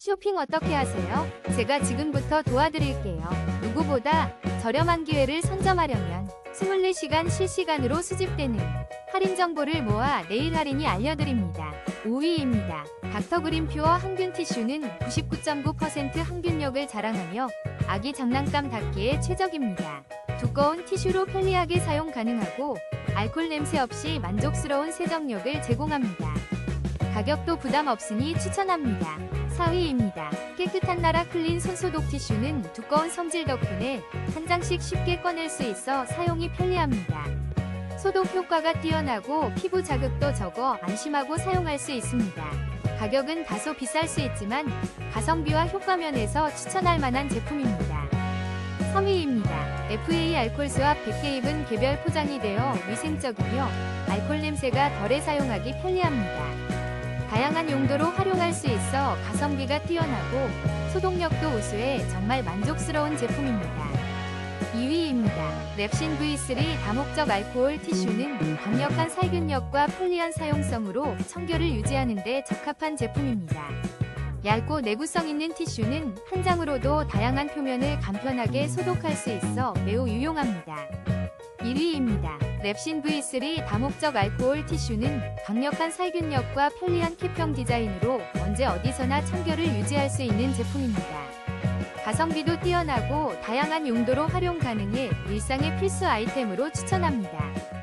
쇼핑 어떻게 하세요? 제가 지금부터 도와드릴게요. 누구보다 저렴한 기회를 선점하려면 24시간 실시간으로 수집되는 할인 정보를 모아 내일 할인이 알려드립니다. 5위입니다. 닥터그린 퓨어 항균 티슈는 99.9% 항균력을 자랑하며 아기 장난감 닫기에 최적입니다. 두꺼운 티슈로 편리하게 사용 가능하고 알콜 냄새 없이 만족스러운 세정력을 제공합니다. 가격도 부담 없으니 추천합니다. 4위입니다. 깨끗한 나라 클린 손소독 티슈는 두꺼운 섬질 덕분에 한 장씩 쉽게 꺼낼 수 있어 사용이 편리합니다. 소독 효과가 뛰어나고 피부 자극도 적어 안심하고 사용할 수 있습니다. 가격은 다소 비쌀 수 있지만 가성비와 효과 면에서 추천할 만한 제품입니다. 3위입니다. FA 알콜 수압 100개 입은 개별 포장이 되어 위생적이며 알콜 냄새가 덜해 사용하기 편리합니다. 다양한 용도로 활용할 수 있어 가성비가 뛰어나고 소독력도 우수해 정말 만족스러운 제품입니다. 2위입니다. 랩신 V3 다목적 알코올 티슈는 강력한 살균력과 편리한 사용성으로 청결을 유지하는 데 적합한 제품입니다. 얇고 내구성 있는 티슈는 한 장으로도 다양한 표면을 간편하게 소독할 수 있어 매우 유용합니다. 1위입니다. 랩신 V3 다목적 알코올 티슈는 강력한 살균력과 편리한 캡형 디자인으로 언제 어디서나 청결을 유지할 수 있는 제품입니다. 가성비도 뛰어나고 다양한 용도로 활용 가능해 일상의 필수 아이템으로 추천합니다.